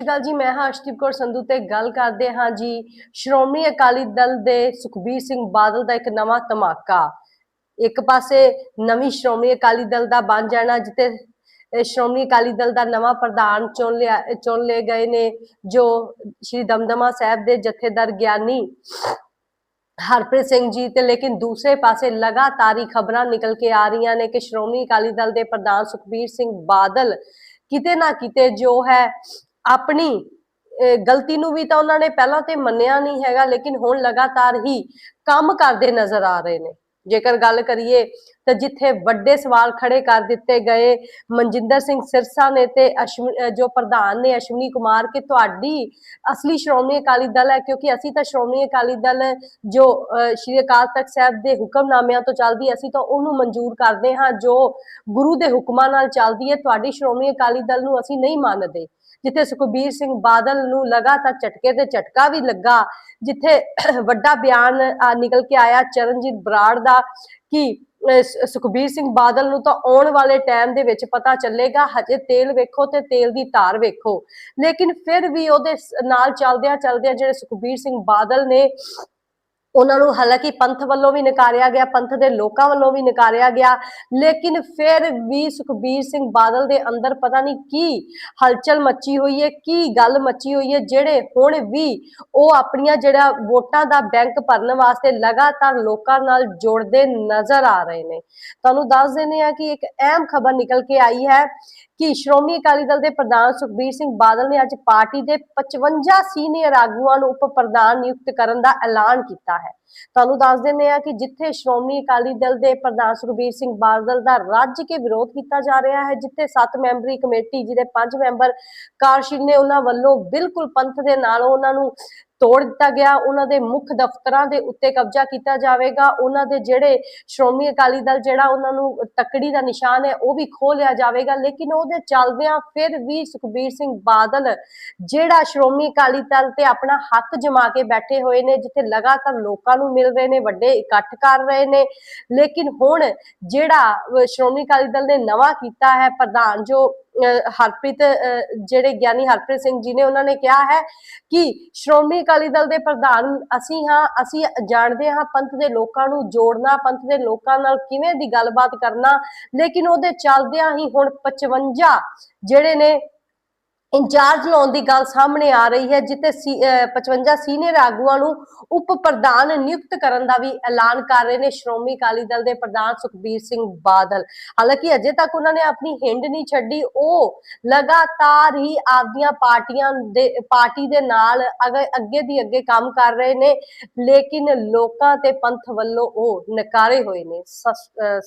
ਸਤਿ ਸ਼੍ਰੀ ਅਕਾਲ ਜੀ, ਮੈਂ ਹਾਂ ਅਰਸ਼ਦੀਪ ਕੌਰ ਸੰਧੂ ਤੇ ਗੱਲ ਕਰਦੇ ਹਾਂ ਜੀ। ਸ਼੍ਰੋਮਣੀ ਅਕਾਲੀ ਦਲ ਦੇ ਸੁਖਬੀਰ ਸਿੰਘ ਬਾਦਲ ਦਾ ਇੱਕ ਨਵਾਂ ਧਮਾਕਾ। ਇੱਕ ਪਾਸੇ ਨਵੀਂ ਸ਼੍ਰੋਮਣੀ ਅਕਾਲੀ ਦਲ ਦਾ ਬਣ ਜਾਣਾ ਜਿੱਤੇ ਸ਼੍ਰੋਮਣੀ ਅਕਾਲੀ ਦਲ ਦਾ ਨਵਾਂ ਪ੍ਰਧਾਨ ਚੁਣ ਲਿਆ, ਚੁਣ ਲਏ ਗਏ ਨੇ, ਜੋ ਸ਼੍ਰੀ ਦਮਦਮਾ ਸਾਹਿਬ ਦੇ ਜਥੇਦਾਰ ਗਿਆਨੀ ਹਰਪ੍ਰੀਤ ਸਿੰਘ ਜੀ ਤੇ ਲੇਕਿਨ ਦੂਸਰੇ ਪਾਸੇ ਲਗਾਤਾਰ ਹੀ ਖਬਰਾਂ ਨਿਕਲ ਕੇ ਆ ਰਹੀਆਂ ਨੇ ਕਿ ਸ਼੍ਰੋਮਣੀ ਅਕਾਲੀ ਦਲ ਦੇ ਪ੍ਰਧਾਨ ਸੁਖਬੀਰ ਸਿੰਘ ਬਾਦਲ ਕਿਤੇ ਨਾ ਕਿਤੇ ਜੋ ਹੈ ਆਪਣੀ ਗਲਤੀ ਨੂੰ ਵੀ ਤਾਂ ਉਹਨਾਂ ਨੇ ਪਹਿਲਾਂ ਤੇ ਮੰਨਿਆ ਨਹੀਂ ਹੈਗਾ, ਲੇਕਿਨ ਹੁਣ ਲਗਾਤਾਰ ਹੀ ਕੰਮ ਕਰਦੇ ਨਜ਼ਰ ਆ ਰਹੇ ਨੇ। ਜੇਕਰ ਗੱਲ ਕਰੀਏ ਤਾਂ ਜਿੱਥੇ ਵੱਡੇ ਸਵਾਲ ਖੜੇ ਕਰ ਦਿੱਤੇ ਗਏ, ਮਨਜਿੰਦਰ ਸਿੰਘ ਸਿਰਸਾ ਨੇ ਤੇ ਜੋ ਪ੍ਰਧਾਨ ਨੇ ਅਸ਼ਵਨੀ ਕੁਮਾਰ ਕਿ ਤੁਹਾਡੀ ਅਸਲੀ ਸ਼੍ਰੋਮਣੀ ਅਕਾਲੀ ਦਲ ਹੈ, ਕਿਉਂਕਿ ਅਸੀਂ ਤਾਂ ਸ਼੍ਰੋਮਣੀ ਅਕਾਲੀ ਦਲ ਜੋ ਸ਼੍ਰੀ ਅਕਾਲ ਤਖਤ ਸਾਹਿਬ ਦੇ ਹੁਕਮਨਾਮਿਆਂ ਤੋਂ ਚੱਲਦੀ, ਅਸੀਂ ਤਾਂ ਉਹਨੂੰ ਮਨਜ਼ੂਰ ਕਰਦੇ ਹਾਂ, ਜੋ ਗੁਰੂ ਦੇ ਹੁਕਮਾਂ ਨਾਲ ਚੱਲਦੀ ਹੈ, ਤੁਹਾਡੀ ਸ਼੍ਰੋਮਣੀ ਅਕਾਲੀ ਦਲ ਨੂੰ ਅਸੀਂ ਨਹੀਂ ਮੰਨਦੇ। ਜਿੱਥੇ ਸੁਖਬੀਰ ਸਿੰਘ ਬਾਦਲ ਨੂੰ ਲਗਾਤਾਰ ਝਟਕੇ ਤੇ ਝਟਕਾ ਵੀ ਲੱਗਾ, ਜਿੱਥੇ ਵੱਡਾ ਬਿਆਨ ਨਿਕਲ ਕੇ ਆਇਆ, ਚਰਨਜੀਤ ਬਰਾੜ ਦਾ ਕਿ ਸੁਖਬੀਰ ਸਿੰਘ ਬਾਦਲ ਨੂੰ ਤਾਂ ਆਉਣ ਵਾਲੇ ਟਾਈਮ ਦੇ ਵਿੱਚ ਪਤਾ ਚੱਲੇਗਾ, ਹਜੇ ਤੇਲ ਵੇਖੋ ਤੇ ਤੇਲ ਦੀ ਧਾਰ ਵੇਖੋ। ਲੇਕਿਨ ਫਿਰ ਵੀ ਉਹਦੇ ਨਾਲ ਚੱਲਦਿਆਂ ਚੱਲਦਿਆਂ ਜਿਹੜੇ ਸੁਖਬੀਰ ਸਿੰਘ ਬਾਦਲ ਨੇ ਉਹਨਾਂ ਨੂੰ ਹਾਲਾਂਕਿ ਪੰਥ ਵੱਲੋਂ ਵੀ ਨਕਾਰਿਆ ਗਿਆ, ਪੰਥ ਦੇ ਲੋਕਾਂ ਵੱਲੋਂ ਵੀ ਨਕਾਰਿਆ ਗਿਆ। ਲੇਕਿਨ ਫਿਰ ਵੀ ਸੁਖਬੀਰ ਸਿੰਘ ਬਾਦਲ ਦੇ ਅੰਦਰ ਪਤਾ ਨਹੀਂ ਕੀ ਹਲਚਲ ਮੱਚੀ ਹੋਈ ਹੈ, ਕੀ ਗੱਲ ਮੱਚੀ ਹੋਈ ਹੈ, ਜਿਹੜੇ ਹੁਣ ਵੀ ਉਹ ਆਪਣੀਆਂ ਜਿਹੜਾ ਵੋਟਾਂ ਦਾ ਬੈਂਕ ਭਰਨ ਵਾਸਤੇ ਲਗਾਤਾਰ ਲੋਕਾਂ ਨਾਲ ਜੁੜਦੇ ਨਜ਼ਰ ਆ ਰਹੇ ਨੇ। ਤੁਹਾਨੂੰ ਦੱਸ ਦਿੰਦੇ ਆ ਕਿ ਇੱਕ ਅਹਿਮ ਖਬਰ ਨਿਕਲ ਕੇ ਆਈ ਹੈ ਕਿ ਸ਼੍ਰੋਮਣੀ ਅਕਾਲੀ ਦਲ ਦੇ ਪ੍ਰਧਾਨ ਸੁਖਬੀਰ ਸਿੰਘ ਬਾਦਲ ਨੇ ਅੱਜ ਪਾਰਟੀ ਦੇ 55 ਸੀਨੀਅਰ ਆਗੂਆਂ ਨੂੰ ਉਪ ਪ੍ਰਧਾਨ ਨਿਯੁਕਤ ਕਰਨ ਦਾ ਐਲਾਨ ਕੀਤਾ ਹੈ। ਤੁਹਾਨੂੰ ਦੱਸ ਦਿੰਦੇ ਆ ਕਿ ਜਿੱਥੇ ਸ਼੍ਰੋਮਣੀ ਅਕਾਲੀ ਦਲ ਦੇ ਪ੍ਰਧਾਨ ਸੁਖਬੀਰ ਸਿੰਘ ਬਾਦਲ ਦਾ ਰੱਜ ਕੇ ਵਿਰੋਧ ਕੀਤਾ ਜਾ ਰਿਹਾ ਹੈ, ਜਿੱਥੇ 7 ਮੈਂਬਰੀ ਕਮੇਟੀ ਜਿਹਦੇ 5 ਮੈਂਬਰ ਕਾਰਜਸ਼ੀਲ ਨੇ ਉਹਨਾਂ ਵੱਲੋਂ ਬਿਲਕੁਲ ਪੰਥ ਦੇ ਨਾਲ ਉਹਨਾਂ ਨੂੰ ਤੋੜ ਦਿੱਤਾ ਗਿਆ ਉਹਨਾਂ ਦੇ ਮੁੱਖ ਦਫ਼ਤਰਾਂ ਦੇ ਉੱਤੇ ਕਬਜ਼ਾ ਕੀਤਾ ਜਾਵੇਗਾ ਉਹਨਾਂ ਦੇ ਜਿਹੜੇ ਸ਼੍ਰੋਮਣੀ ਅਕਾਲੀ ਦਲ ਜਿਹੜਾ ਉਹਨਾਂ ਨੂੰ ਤਕੜੀ ਦਾ ਨਿਸ਼ਾਨ ਹੈ ਉਹ ਵੀ ਖੋਹ ਲਿਆ ਜਾਵੇਗਾ ਲੇਕਿਨ ਉਹਦੇ ਚੱਲਦਿਆਂ ਫਿਰ ਵੀ ਸੁਖਬੀਰ ਸਿੰਘ ਬਾਦਲ ਜਿਹੜਾ ਸ਼੍ਰੋਮਣੀ ਅਕਾਲੀ ਦਲ ਤੇ ਆਪਣਾ ਹੱਕ ਜਮਾ ਕੇ ਬੈਠੇ ਹੋਏ ਨੇ ਜਿੱਥੇ ਲਗਾਤਾਰ ਲੋਕਾਂ ਨੂੰ ਮਿਲ ਰਹੇ ਨੇ ਵੱਡੇ ਇਕੱਠ ਕਰ ਰਹੇ ਨੇ ਲੇਕਿਨ ਹੁਣ ਜਿਹੜਾ ਸ਼੍ਰੋਮਣੀ ਅਕਾਲੀ ਦਲ ਨੇ ਨਵਾਂ ਕੀਤਾ ਹੈ ਪ੍ਰਧਾਨ ਜੋ ਅਹ, ਹਰਪ੍ਰੀਤ ਅਹ, ਜਿਹੜੇ ਗਿਆਨੀ ਹਰਪ੍ਰੀਤ ਸਿੰਘ ਜੀ ਨੇ ਉਹਨਾਂ ਨੇ ਕਿਹਾ ਹੈ ਕਿ ਸ਼੍ਰੋਮਣੀ ਅਕਾਲੀ ਦਲ ਦੇ ਪ੍ਰਧਾਨ ਅਸੀਂ ਹਾਂ, ਅਸੀਂ ਜਾਣਦੇ ਹਾਂ ਪੰਥ ਦੇ ਲੋਕਾਂ ਨੂੰ ਜੋੜਨਾ, ਪੰਥ ਦੇ ਲੋਕਾਂ ਨਾਲ ਕਿਵੇਂ ਦੀ ਗੱਲਬਾਤ ਕਰਨਾ, ਲੇਕਿਨ ਉਹਦੇ ਚੱਲਦਿਆਂ ਹੀ ਹੁਣ 55 ਜਿਹੜੇ ਨੇ ਇੰਚਾਰਜ ਲਾਉਣ ਦੀ ਗੱਲ ਸਾਹਮਣੇ ਆ ਰਹੀ ਹੈ, ਜਿੱਥੇ 55 ਸੀਨੀਅਰ ਆਗੂਆਂ ਨੂੰ ਉਪ ਪ੍ਰਧਾਨ ਨਿਯੁਕਤ ਕਰਨ ਦਾ ਵੀ ਐਲਾਨ ਕਰ ਰਹੇ ਨੇ ਸ਼੍ਰੋਮਣੀ ਅਕਾਲੀ ਦਲ ਦੇ ਪ੍ਰਧਾਨ ਸੁਖਬੀਰ ਸਿੰਘ ਬਾਦਲ। ਹਾਲਾਂਕਿ ਅਜੇ ਤੱਕ ਉਹਨਾਂ ਨੇ ਆਪਣੀ ਹਿੰਡ ਨਹੀਂ ਛੱਡੀ, ਉਹ ਲਗਾਤਾਰ ਹੀ ਆਪਦੀਆਂ ਪਾਰਟੀਆਂ ਦੇ, ਪਾਰਟੀ ਦੇ ਨਾਲ ਅੱਗੇ ਦੀ ਅੱਗੇ ਕੰਮ ਕਰ ਰਹੇ ਨੇ, ਲੇਕਿਨ ਲੋਕਾਂ ਤੇ ਪੰਥ ਵੱਲੋਂ ਉਹ ਨਕਾਰੇ ਹੋਏ ਨੇ। ਸਤਿ-